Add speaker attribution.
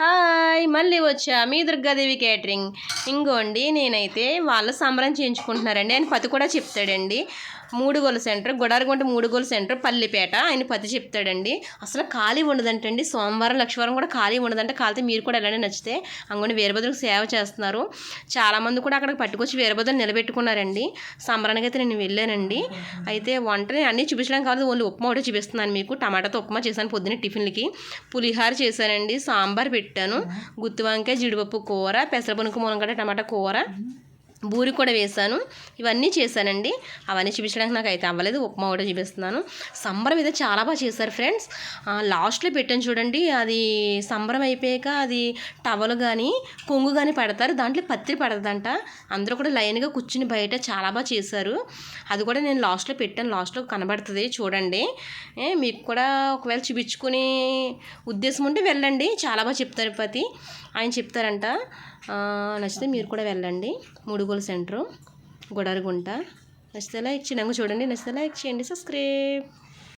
Speaker 1: Hi మళ్ళీ వచ్చా? మీ దుర్గాదేవి క్యాటరింగ్. ఇంకోండి నేనైతే వాళ్ళ సంబరం చేయించుకుంటున్నారండి. ఆయన పతి కూడా చెప్తాడండి. మూడుగోల సెంటర్ గుడారగుంట మూడుగోల సెంటర్ పల్లిపేట ఆయన పతి చెప్తాడండి. అసలు ఖాళీ ఉండదంటండి. సోమవారం లక్షవారం కూడా ఖాళీ ఉండదంటే. కాలితే మీరు కూడా ఎలానే నచ్చితే. అంగొని వీరభద్రకు సేవ చేస్తున్నారు. చాలామంది కూడా అక్కడికి పట్టుకొచ్చి వీరభద్రం నిలబెట్టుకున్నారండి. సంబరానికి అయితే నేను వెళ్ళానండి. అయితే వంట నేను అన్నీ చూపించడం కాదు ఓన్లీ ఉప్మా ఒకటి చూపిస్తున్నాను మీకు. టమాటాతో ఉప్మా చేశాను పొద్దున్న టిఫిన్లకి. పులిహార చేశానండి. సాంబార్ పెట్టి పెట్టాను. గుత్తి వంకాయ జీడిపప్పు కూర పెసరపనుకు మునగడ్డ టమాటా కూర. బూరి కూడా వేశాను. ఇవన్నీ చేశానండి. అవన్నీ చూపించడానికి నాకు అయితే అవ్వలేదు. ఉప్మా కూడా చూపిస్తున్నాను. సంబరం అయితే చాలా బాగా చేశారు ఫ్రెండ్స్. లాస్ట్లో పెట్టాను చూడండి. అది సంబరం అయిపోయాక అది టవల్ కానీ కొంగు కానీ పెడతారు. దాంట్లో పత్రి పడదంట. అందరూ కూడా లైన్గా కూర్చుని బయట చాలా బాగా చేశారు. అది కూడా నేను లాస్ట్లో పెట్టాను. లాస్ట్లో కనబడుతుంది చూడండి. మీకు కూడా ఒకవేళ చూపించుకునే ఉద్దేశం ఉంటే వెళ్ళండి. చాలా బాగా చెప్తారు పతి. ఆయన చెప్తారంట. నచ్చితే మీరు కూడా వెళ్ళండి. మూడు కొనుగోలు సెంటరు గుడారుగుంట. నచ్చితే లైక్ చేయండి. చూడండి. నచ్చితే లైక్ చేయండి. సబ్స్క్రైబ్.